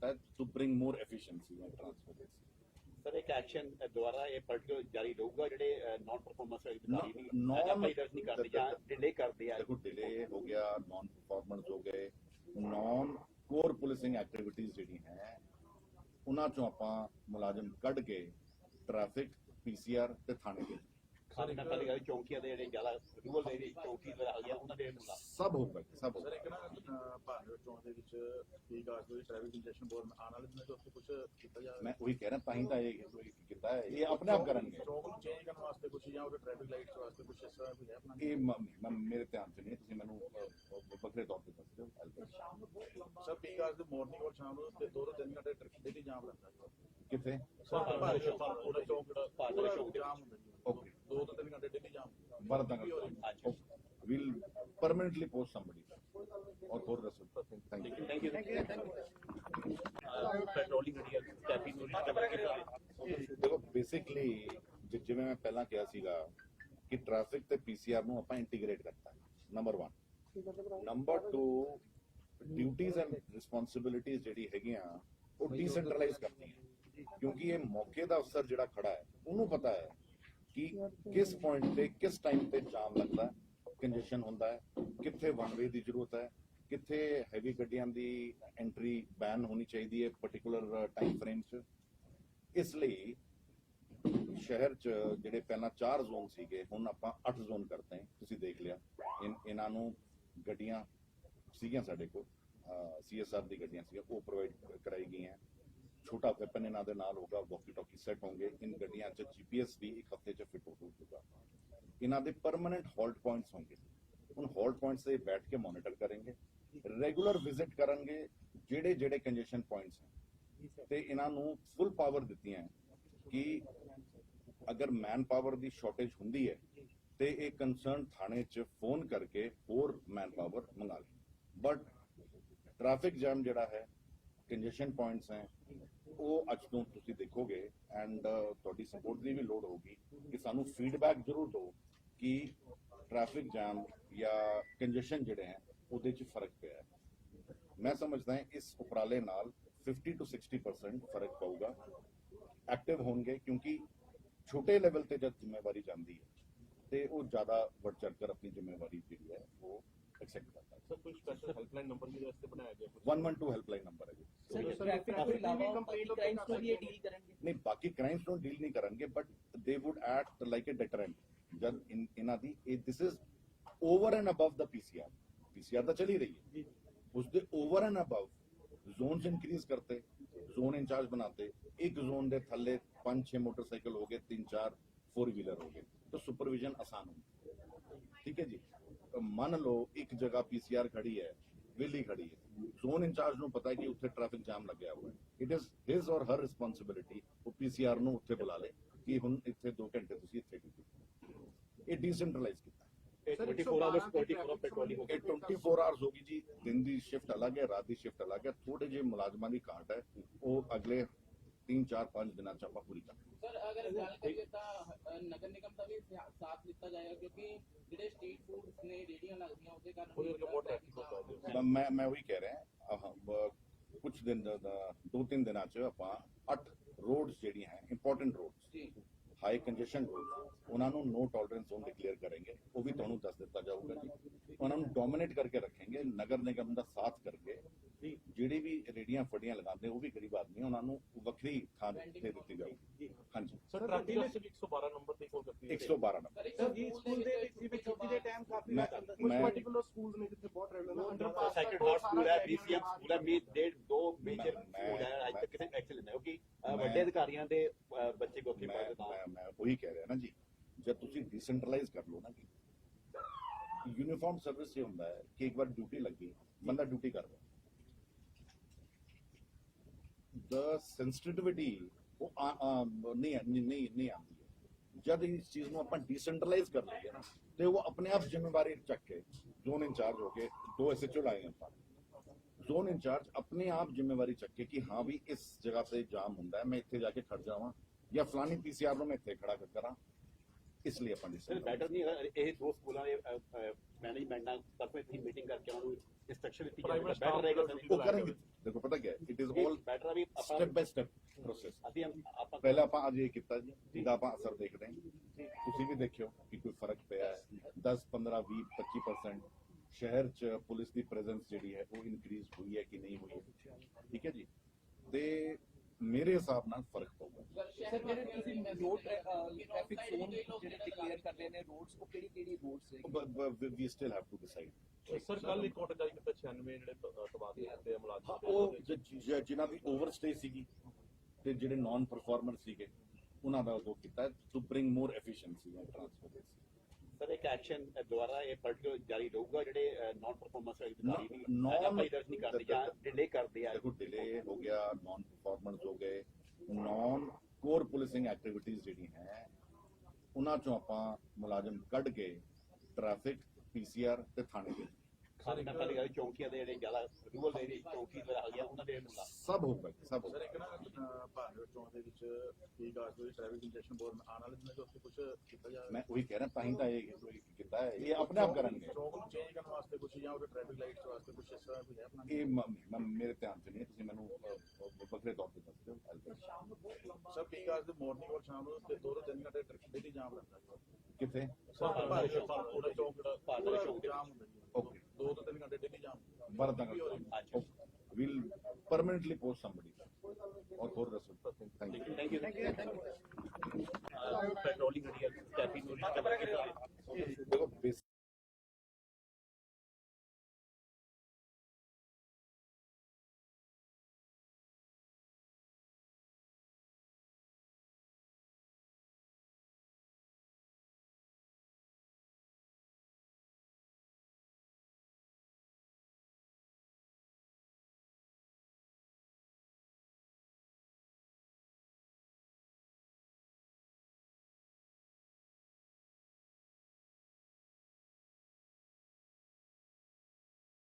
होता है to bring more efficiency and transparency. Sir ਇੱਕ ਐਕਸ਼ਨ ਦੁਆਰਾ ਇਹ ਪਾਰਟੀਕੂਲਰ ਜਾਰੀ ਰਹੂਗਾ ਜਿਹੜੇ ਨਾਨ ਪਰਫਾਰਮੈਂਸ ਅਧਿਕਾਰੀ Non- ਨਹੀਂ non- ਆਪਾਂ ਇਧਰ ਨਹੀਂ ਕਰਦੇ ਜਾਂ ਡਿਲੇ ਕਰਦੇ ਆ देखो डिले हो गया नॉन परफॉर्मेंस हो गए ਨੌਨ ਕੋਰ ਪੁਲਿਸਿੰਗ ਐਕਟੀਵਿਟੀਜ਼ ਜਿਹੜੀ ਹੈ ਉਹਨਾਂ ਚੋਂ ਆਪਾਂ ਮੁਲਾਜ਼ਮ ਕੱਢ ਕੇ ਟ੍ਰੈਫਿਕ ਪੀਸੀਆਰ ਤੇ ਥਾਣੇ ਦੇ ਖਾਸ ਕਰ ਗੱਲ ਚੌਂਕੀਆਂ ਦੇ ਜਿਹੜੇ ਜ਼ਿਆਦਾ ਰੂਰਲ ਦੇ ਵਿੱਚ ਚੌਂਕੀ ਦੇ ਆ ਗਿਆ ਉਹਨਾਂ ਦੇ ਮੁਲਾ ਸਭ ਹੋਊਗਾ ਜੀ, ਸਭ ਸਰ ਹੋਊਗਾ ਦੇ ਵਿੱਚ ਕੀ ਕਾਸ ਹੋਈ ਟ੍ਰੈਫਿਕ ਇੰਜੈਕਸ਼ਨ ਬੋਰਡ ਆਉਣ ਵਾਲੇ ਦਿਨਾਂ 'ਚ ਉੱਥੇ ਕੁਝ ਕੀਤਾ ਜਾਵੇ ਮੈਂ ਉਹੀ ਕਹਿ ਰਿਹਾ ਤਾਂ ਹੀ ਤਾਂ ਇਹ ਕੀਤਾ ਹੈ ਇਹ ਆਪਣੇ ਆਪ ਕਰਨਗੇ। ਚੌਕ ਨੂੰ ਚੇਂਜ ਕਰਨ ਵਾਸਤੇ ਕੁਝ ਜਾਂ ਉਹਦੇ ਟ੍ਰੈਫਿਕ ਲਾਈਟਸ ਵਾਸਤੇ ਕੁਝ ਇਸ ਤਰ੍ਹਾਂ ਕੋਈ ਹੈ ਆਪਣਾ ਇਹ ਮ- ਮ- ਮੇਰੇ ਧਿਆਨ ਚ ਨਹੀਂ ਤੁਸੀਂ ਮੈਨੂੰ ਵੱਖਰੇ ਤੌਰ ਤੇ ਦੱਸ ਦਿਓ I'll tell you. ਸਰ ਪੀ ਕਾਸ ਦੇ ਮਾਰਨਿੰਗ ਔਰ ਸ਼ਾਮ ਨੂੰ ਤੇ ਦੋ ਤੋਂ ਤਿੰਨ ਘੰਟੇ ਡੇਲੀ ਜਾਮ ਲੱਗਦਾ ਕਿੱਥੇ? ਸਰ ਚੋਣ ਪੂਰਾ ਚੌਕ ਜਿਹੜਾ ਪੂਰਾ ਚੌਕ ਦੇ ਜਾਮ ਹੁੰਦਾ ਜੀ। Okay. ਦੋ ਤੋਂ ਤਿੰਨ ਘੰਟੇ ਡੇਲੀ ਜਾਮ ਹਾਂਜੀ। Will permanently post somebody or ਹੋਰ ਦੱਸੋ thank you thank you patrolling ਜਿਹੜੀ ਹੈ ਟ੍ਰੈਫਿਕ ਨੂੰ ਰਿਕਵਰ ਕੀਤਾ ਦੇਖੋ ਬੇਸਿਕਲੀ ਜਿਵੇਂ ਮੈਂ ਪਹਿਲਾਂ ਕਿਹਾ ਸੀਗਾ ਕਿ ਟ੍ਰੈਫਿਕ ਤੇ ਪੀਸੀਆਰ ਨੂੰ ਆਪਾਂ ਇੰਟੀਗ੍ਰੇਟ ਕਰਤਾ ਨੰਬਰ 1 ਨੰਬਰ 2 ਡਿਊਟੀਆਂ ਐਂਡ ਰਿਸਪੌਂਸਿਬਿਲਿਟੀਆਂ ਜਿਹੜੀ ਹੈਗੀਆਂ ਉਹ ਡੀਸੈਂਟਰਲਾਈਜ਼ ਕਰਤੀਆਂ ਕਿਉਂਕਿ ਇਹ ਮੌਕੇ ਦਾ ਅਫਸਰ ਜਿਹੜਾ ਖੜਾ ਹੈ ਉਹਨੂੰ ਪਤਾ ਹੈ ਕਿ ਕਿਸ ਪੁਆਇੰਟ ਤੇ ਕਿਸ ਟਾਈਮ ਤੇ ਜਾਮ ਲੱਗਦਾ ਹੈ ਕੰਜੈਸ਼ਨ ਹੁੰਦਾ ਹੈ ਕਿੱਥੇ ਵਨ ਵੇ ਦੀ ਜ਼ਰੂਰਤ ਹੈ ਕਿੱਥੇ ਹੈਵੀ ਗੱਡੀਆਂ ਦੀ ਐਂਟਰੀ ਬੈਨ ਹੋਣੀ ਚਾਹੀਦੀ ਹੈ ਪਾਰਟਿਕੂਲਰ ਟਾਈਮ ਫਰੇਮ 'ਚ। ਇਸ ਲਈ ਸ਼ਹਿਰ 'ਚ ਜਿਹੜੇ ਪਹਿਲਾਂ 4 ਜ਼ੋਨ ਸੀਗੇ, ਹੁਣ ਆਪਾਂ 8 ਜ਼ੋਨ ਕਰਤੇ ਤੁਸੀਂ ਦੇਖ ਲਿਆ। ਇਹਨਾਂ ਨੂੰ ਗੱਡੀਆਂ ਸੀਗੀਆਂ ਸਾਡੇ ਕੋਲ। ਸੀਐਸਆਰ ਦੀ ਗੱਡੀਆਂ ਸੀਗੀਆਂ। ਉਹ ਪ੍ਰੋਵਾਈਡ ਕਰਾਈ ਗਈਆਂ। ਛੋਟਾ ਵੈਪਨ ਇਹਨਾਂ ਦੇ ਨਾਲ ਹੋਗਾ ਵਾਕੀ ਟਾਕੀ ਸੈੱਟ ਹੋਣਗੇ। ਇਨ ਗੱਡੀਆਂ 'ਚ ਜੀਪੀਐਸ ਵੀ ਇੱਕ ਹਫ਼ਤੇ 'ਚ ਫਿੱਟ ਹੋ ਜਾਊਗਾ। ਇਹਨਾਂ ਦੇ ਪਰਮਨੈਂਟ ਹਾਲਟ ਪੁਆਇੰਟਸ ਹੋਣਗੇ। ਉਨ ਹਾਲਟ ਪੁਆਇੰਟਸ ਤੇ ਬੈਠ ਕੇ ਮੋਨੀਟਰ ਕरेंगे ਰੈਗੂਲਰ ਵਿਜ਼ਿਟ ਕਰਨਗੇ ਜਿਹੜੇ ਜਿਹੜੇ ਕੰਜੈਸ਼ਨ ਪੁਆਇੰਟਸ ਹੈ ਤੇ ਇਹਨਾਂ ਨੂੰ ਫੁੱਲ ਪਾਵਰ ਦਿੱਤੀਆਂ ਕਿ ਅਗਰ ਮੈਨ ਪਾਵਰ ਦੀ ਸ਼ਾਰਟੇਜ ਹੁੰਦੀ ਹੈ, ਤੇ ਇਹ ਕੰਸਰਨ ਥਾਣੇ 'ਚ ਫੋਨ ਕਰਕੇ ਹੋਰ ਮੈਨ ਪਾਵਰ ਮੰਗਾ ਲੇ ਬਟ ਟ੍ਰੈਫਿਕ ਜਾਮ ਜਿਹੜਾ ਹੈ ਕੰਜੈਸ਼ਨ ਪੁਆਇੰਟਸ ਹੈ, ਉਹ ਅੱਜ ਤੋਂ ਤੁਸੀਂ ਦੇਖੋਗੇ ਐਂਡ ਤੁਹਾਡੀ ਸਪੋਰਟ ਦੀ ਵੀ ਲੋੜ ਹੋਊਗੀ ਕਿ ਸਾਨੂੰ ਫੀਡਬੈਕ ਜ਼ਰੂਰ ਦਿਓ ਕਿ ਟ੍ਰੈਫਿਕ ਜਾਮ ਜਾਂ ਕੰਜੈਸ਼ਨ ਜਿਹੜੇ ਹੈ, ਉਹਦੇ 'ਚ ਫ਼ਰਕ ਪਿਆ ਹੈ। ਮੈਂ ਸਮਝਦਾ ਹਾਂ ਇਸ ਉਪਰਾਲੇ ਨਾਲ 50 ਤੋਂ 60% ਫ਼ਰਕ ਪਊਗਾ। ਐਕਟਿਵ ਹੋਣਗੇ ਕਿਉਂਕਿ ਛੋਟੇ ਲੈਵਲ ਤੇ ਜਦ ਜ਼ਿੰਮੇਵਾਰੀ ਜਾਂਦੀ ਹੈ ਤੇ ਉਹ ਜ਼ਿਆਦਾ ਵੱਧ ਚੜ ਕਰ ਆਪਣੀ ਜ਼ਿੰਮੇਵਾਰੀ ਜਿਹੜੀ ਹੈ ਉਹ ਐਕਸੈਪਟ ਕਰਦਾ ਹੈ। ਸਰ ਕੋਈ ਸਪੈਸ਼ਲ ਹੈਲਪਲਾਈਨ ਨੰਬਰ ਵੀ ਵਾਸਤੇ ਬਣਾਇਆ ਗਿਆ ਕੁਝ 112 ਹੈਲਪਲਾਈਨ ਨੰਬਰ ਹੈ ਜੀ। ਸਰ ਟ੍ਰੈਫਿਕ ਤੋਂ ਇਲਾਵਾ ਬਾਕੀ ਕ੍ਰਾਈਮਸ ਤੋਂ ਵੀ ਡੀਲ ਕਰਨਗੇ। ਨਹੀਂ ਬਾਕੀ ਕ੍ਰਾਈਮਸ ਨੂੰ ਡੀਲ ਨਹੀਂ ਕਰਨਗੇ but they would act like a deterrent ਜਦ ਇਨ- ਇਹਨਾਂ ਦੀ ਇਹ this is over and above the PCR PCR ਤਾਂ ਚਲੀ ਰਹੀ ਹੈ। ਉਸ ਦੇ over and above zones increase ਕਰਤੇ ਜ਼ੋਨ ਇੰਚਾਰਜ ਬਣਾਤੇ ਇੱਕ ਜ਼ੋਨ ਦੇ ਥੱਲੇ 5-6 ਮੋਟਰਸਾਈਕਲ ਹੋ ਗਏ 3-4 फोर व्हीलर हो गए तो सुपरविजन आसान हो ठीक है जी तो मान लो एक जगह पीसीआर खड़ी है ਵਿਲੀ ਖੜੀ ਹੈ ਜ਼ੋਨ ਇੰਚਾਰਜ ਨੂੰ ਪਤਾ ਹੈ ਕਿ ਉੱਥੇ ਟ੍ਰੈਫਿਕ ਜਾਮ ਲੱਗਿਆ ਹੋਇਆ ਹੈ ਇਟ ਇਜ਼ ਹਿਸ ਔਰ ਹਰ ਰਿਸਪੌਂਸਿਬਿਲਿਟੀ ਉਹ ਪੀਸੀਆਰ ਨੂੰ ਉੱਥੇ ਬੁਲਾ ਲੇ ਕਿ ਹੁਣ ਇੱਥੇ 2 ਘੰਟੇ ਤੁਸੀਂ ਇੱਥੇ ਡਿਊਟੀ ਇਹ ਡੀਸੈਂਟਰਲਾਈਜ਼ ਕੀਤਾ ਇਹ 24 ਆਵਰਸ 24 ਪੈਟਰੋਲਿੰਗ ਹੋ ਇਹ 24 ਆਵਰਸ ਹੋਗੀ ਜੀ ਦਿਨ ਦੀ ਸ਼ਿਫਟ ਅਲੱਗ ਹੈ ਰਾਤ ਦੀ ਸ਼ਿਫਟ ਅਲੱਗ ਹੈ ਥੋੜੇ ਜਿਹੇ ਮੁਲਾਜ਼ਮਾਂ ਦੀ ਘਾਟ ਹੈ ਉਹ ਅਗਲੇ 3 4 5 ਦਿਨਾਂ ਚ ਆਪਾਂ ਪੂਰੀ ਕਰਾਂਗੇ ਸਰ ਅਗਰ ਗੱਲ ਕਰੀਏ ਤਾਂ ਅ, ਨਗਰ ਨਿਗਮ ਦਾ ਵੀ ਸਿਆ- ਸਾਥ ਦਿੱਤਾ ਜਾਏਗਾ ਕਿਉਂਕਿ ਜਿਹੜੇ ਸਟਰੀਟ ਫੂਡ ਨੇ ਰੇੜੀਆਂ ਲੱਗਦੀਆਂ ਉਹਦੇ ਕਾਰਨ ਉਹਦੇ ਵੀ ਕਰਕੇ ਬਹੁਤ ਟ੍ਰੈਫਿਕ ਹੁੰਦਾ ਹੈ ਮੈਂ ਮੈਂ ਮੈਂ ਉਹੀ ਕਹਿ ਰਿਹਾ ਆਹ, ਬ- ਕੁਛ ਦਿਨ ਦਾ- ਦਾ- ਦੋ ਤਿੰਨ ਦਿਨਾਂ ਚ ਆਪਾਂ 8 ਰੋਡਸ ਜਿਹੜੀਆਂ ਹੈ ਇੰਪੋਰਟੈਂਟ ਰੋਡਸ ਜੀ ਹਾਈ ਕੰਜੈਸ਼ਨ ਰੋਡ ਉਹਨਾਂ ਨੂੰ ਨੋ ਟੋਲਰੈਂਸ ਜ਼ੋਨ ਡਿਕਲੇਅਰ ਕਰਾਂਗੇ ਉਹ ਵੀ ਤੁਹਾਨੂੰ ਦੱਸ ਦਿੱਤਾ ਜਾਊਗਾ ਜੀ। ਉਹਨਾਂ ਨੂੰ ਡੋਮਿਨੇਟ ਕਰਕੇ ਰੱਖेंगे ਨਗਰ ਨਿਗਮ ਦਾ ਸਾਥ ਕਰਕੇ। ਜਿਹੜੇ ਵੀ ਰੇੜੀਆਂ ਫੜੀਆਂ ਲਗਾਉਂਦੇ ਉਹ ਵੀ ਗਰੀਬ ਆਦਮੀ ਉਹਨਾਂ ਨੂੰ ਵੱਖਰੀ ਥਾਂ ਦੇ ਦਿੱਤੀ ਜਾਊਗੀ ਹਾਂਜੀ। ਸਰ ਟ੍ਰੈਫਿਕ ਦੇ 112 ਨੰਬਰ ਤੇ ਕਾਲ ਕਰਤੀ 112 ਨੰਬਰ। ਸਰ ਜੀ ਸਕੂਲ ਦੇ ਵਿੱਚ ਜਿਵੇਂ ਛੁੱਟੀ ਦੇ ਟਾਈਮ ਕਾਫੀ ਕੁਝ ਪਾਰਟਿਕੂਲਰ ਸਕੂਲਸ ਨੇ ਜਿੱਥੇ ਬਹੁਤ regular underpass Sacred Heart school ਹੈ ਬੀਸੀਐਮ ਸਕੂਲ ਹੈ ਮੀ ਡੇਢ ਦੋ ਮੇਜਰ ਸਕੂਲ ਹੈ ਅੱਜ ਤੱਕ ਕਿਸੇ ਐਕਸਲ ਨਹੀਂ ਕਿਉਂਕਿ ਵੱਡੇ ਅਧਿਕਾਰੀਆਂ ਦੇ ਬੱਚੇ ਪਾਉਂਦੇ ਮੈਂ ਤਾਂ ਮੈਂ ਉਹੀ ਕਹਿ ਰਿਹਾ ਨਾ ਜੀ। ਜਦ ਤੁਸੀਂ ਡੀਸੈਂਟਰਲਾਈਜ਼ ਕਰ ਲਓ ਨਾ ਜੀ ਯੂਨੀਫਾਰਮ ਸਰਵਿਸ ਇਹ ਹੁੰਦਾ ਹੈ ਕਿ ਇੱਕ ਵਾਰ ਡਿਊਟੀ ਲੱਗੀ ਬੰਦਾ ਡਿਊਟੀ ਕਰ ਰਿਹਾ ਦ ਸੈਂਸਿਟੀਵਿਟੀ ਉਹ ਆ- ਆ- ਨਹੀਂ ਨਹੀਂ ਨਹੀਂ ਨਹੀਂ ਆਉਂਦੀ ਹੈ ਜਦ ਇਸ ਚੀਜ਼ ਨੂੰ ਆਪਾਂ ਡੀਸੈਂਟਰਲਾਈਜ਼ ਕਰ ਲਈਏ ਨਾ ਤੇ ਉਹ ਆਪਣੇ ਆਪ ਜ਼ਿੰਮੇਵਾਰੀ ਚੱਕ ਕੇ ਜ਼ੋਨ ਇੰਚਾਰਜ ਹੋ ਕੇ ਦੋ ਐਸਐਚਓ ਲਾਏ ਆਪਾਂ ਜ਼ੋਨ ਇੰਚਾਰਜ ਆਪਣੇ ਆਪ ਜ਼ਿੰਮੇਵਾਰੀ ਚੱਕੇ ਕਿ ਹਾਂ ਵੀ ਇਸ ਜਗ੍ਹਾ ਤੇ ਜਾਮ ਹੁੰਦਾ ਹੈ ਮੈਂ ਇੱਥੇ ਜਾ ਕੇ ਖੜ ਜਾਵਾਂ ਜਾਂ ਫਲਾਨੀ ਪੀਸੀਆਰ ਨੂੰ ਮੈਂ ਇੱਥੇ ਖੜਾ ਕਰ- ਕਰਾਂ ਇਸ ਲਈ ਆਪਾਂ ਸਰ ਡਿਸਾਈਡ ਬੈਟਰ ਨਹੀਂ ਹੈਗਾ ਇਹ ਦੋ ਸਕੂਲਾਂ ਦੇ ਮੈਨੇਜਮੈਂਟ ਨਾਲ ਤਰਫੋਂ ਇੱਥੇ ਮੀਟਿੰਗ ਕਰਕੇ ਉਹਨਾਂ ਨੂੰ ਇਨਸਟਰਕਸ਼ਨ ਦਿੱਤੀ ਜਾਵੇ Private ਬੈਟਰ staff ਰਹੇਗਾ ਸਰ। ਉਹ ਕਰਾਂਗੇ ਦੇਖੋ ਪਤਾ ਕੀ ਇਟ ਇਜ਼ ਆਲ ਬੈਟਰ ਆ ਵੀ ਆਪਾਂ ਸਟੈਪ ਬਾਈ ਸਟੈਪ ਪ੍ਰੋਸੈਸ ਅਸੀਂ ਆਪਾਂ ਪਹਿਲਾਂ ਆਪਾਂ ਅੱਜ ਇਹ ਕੀਤਾ ਜੀ ਜਿਹਦਾ ਆਪਾਂ ਅਸਰ ਦੇਖਦੇ ਹਾਂ। ਤੁਸੀਂ ਵੀ ਦੇਖਿਓ ਕਿ ਕੋਈ ਫ਼ਰਕ ਪਿਆ ਹੈ। 10 15 20 25% ਸ਼ਹਿਰ 'ਚ ਪੁਲਿਸ ਦੀ ਪ੍ਰੈਜ਼ੈਂਸ ਜਿਹੜੀ ਹੈ ਉਹ ਇਨਕਰੀਜ਼ ਹੋਈ ਹੈ ਕਿ ਨਹੀਂ ਹੋਈ ਹੈ? ਠੀਕ ਹੈ ਜੀ? ਤੇ ਮੇਰੇ ਹਿਸਾਬ ਨਾਲ ਫ਼ਰਕ ਪਊਗਾ। ਸਰ ਜਿਹੜੇ ਤੁਸੀਂ ਰੋਡ ਟ੍ਰੈਫਿਕ ਜ਼ੋਨ ਜਿਹੜੇ ਡਿਕਲੇਅਰ ਕਰ ਰਹੇ ਨੇ ਰੋਡਸ ਉਹ ਕਿਹੜੀ ਕਿਹੜੀ ਰੋਡਸ ਹੈ we still have to decide sir ਕੱਲ ਇੱਕ ਆਰਡਰ ਜਾਰੀ ਕੀਤਾ 96 ਜਿਹੜੇ ਤਬਾਦਲੇ ਹੁੰਦੇ ਆ ਮੁਲਾਜ਼ਮ ਉਹ ਜਿਨ੍ਹਾਂ ਦੀ ਓਵਰਸਟੇ ਸੀਗੀ ਤੇ ਜਿਹੜੇ ਨਾਨ ਪਰਫਾਰਮਰ ਸੀਗੇ ਉਹਨਾਂ ਦਾ ਉਹ ਕੀਤਾ to bring more efficiency and transportation action ਦੁਆਰਾ ਇਹ ਪਰਟੀਕੂਲਰ ਜਾਰੀ ਰਹੂਗਾ ਜਿਹੜੇ ਨਾਨ ਪਰਫਾਰਮੈਂਸ ਅਧਿਕਾਰੀ ਵੀ ਐਫਆਈ ਦਰਜ ਨਹੀਂ ਕਰਦੇ ਜਾਂ ਡਿਲੇ ਕਰਦੇ ਆ। ਦੇਖੋ ਡਿਲੇ ਹੋ ਗਿਆ ਨਾਨ ਪਰਫਾਰਮੈਂਸ ਹੋ ਗਏ ਨਾਨ ਕੋਰ ਪੁਲਿਸਿੰਗ ਐਕਟੀਵਿਟੀਜ਼ ਜਿਹੜੀ ਹੈ ਉਹਨਾਂ ਚੋਂ ਆਪਾਂ ਮੁਲਾਜ਼ਮ ਕੱਢ ਕੇ ਟ੍ਰੈਫਿਕ ਪੀਸੀਆਰ ਤੇ ਥਾਣੇ ਦੇ ਖਾਸ ਕਰ ਸਾਡੀ ਚੌਕੀਆਂ ਦੇ ਜਿਹੜੇ ਜ਼ਿਆਦਾ ਰੂਰਲ ਏਰੀਆ ਚੌਕੀ ਵਗੈਰਾ ਹੈਗੀਆਂ ਉਹਨਾਂ ਦੇ ਮੁਲਾ ਸਭ ਹੋਊਗਾ ਜੀ, ਸਭ ਸਰ ਹੋਊਗਾ ਇੱਕ ਨਾ ਅਹ, ਭਾਰਤ ਚੋਣ ਦੇ ਵਿੱਚ ਕੀ ਕਾਜ ਹੋਈ ਟ੍ਰੈਫਿਕ ਇੰਜੈਕਸ਼ਨ ਬੋਰਡ ਆਉਣ ਵਾਲੇ ਦਿਨਾਂ 'ਚ ਉੱਥੇ ਕੁਝ ਕੀਤਾ ਜਾਵੇ ਮੈਂ ਉਹੀ ਕਹਿ ਰਿਹਾ ਤਾਂ ਹੀ ਤਾਂ ਇਹ ਕੀਤਾ ਹੈ ਇਹ ਆਪਣੇ ਆਪ ਕਰਨਗੇ। ਚੌਕ ਨੂੰ ਚੇਂਜ ਕਰਨ ਵਾਸਤੇ ਕੁਝ ਜਾਂ ਉਹਦੇ ਟ੍ਰੈਫਿਕ ਲਾਈਟਸ ਵਾਸਤੇ ਕੁਝ ਇਸ ਤਰ੍ਹਾਂ ਕੋਈ ਹੈ ਆਪਣਾ? ਇਹ ਮ- ਮ- ਮੇਰੇ ਧਿਆਨ 'ਚ ਨਹੀਂ ਹੈ, ਤੁਸੀਂ ਮੈਨੂੰ ਅ, ਅ, ਵੱਖਰੇ ਤੌਰ ਤੇ ਦੱਸ ਦਿਓ I'll get it. ਸਰ ਕੀ ਕਾਜ ਦੇ ਮਾਰਨਿੰਗ ਔਰ ਸ਼ਾਮ ਨੂੰ ਤੇ ਦੋ ਤੋਂ ਤਿੰਨ ਘੰਟੇ ਡੇਲੀ ਜਾਮ ਰਹਿੰਦਾ ਕਿੱਥੇ? ਸਰ ਭਾਰਤ ਚੌਕ ਜਿਹੜਾ ਭਾਰਤ ਚੌਕ ਦੇ ਜਾਮ ਹੁੰਦਾ ਜੀ। Okay. ਦੋ ਤੋਂ ਤਿੰਨ ਘੰਟੇ ਡੇਲੀ ਜਾਮ ਵਰਦਾਂ will permanently post somebody or ਹੋਰ ਦੱਸੋ।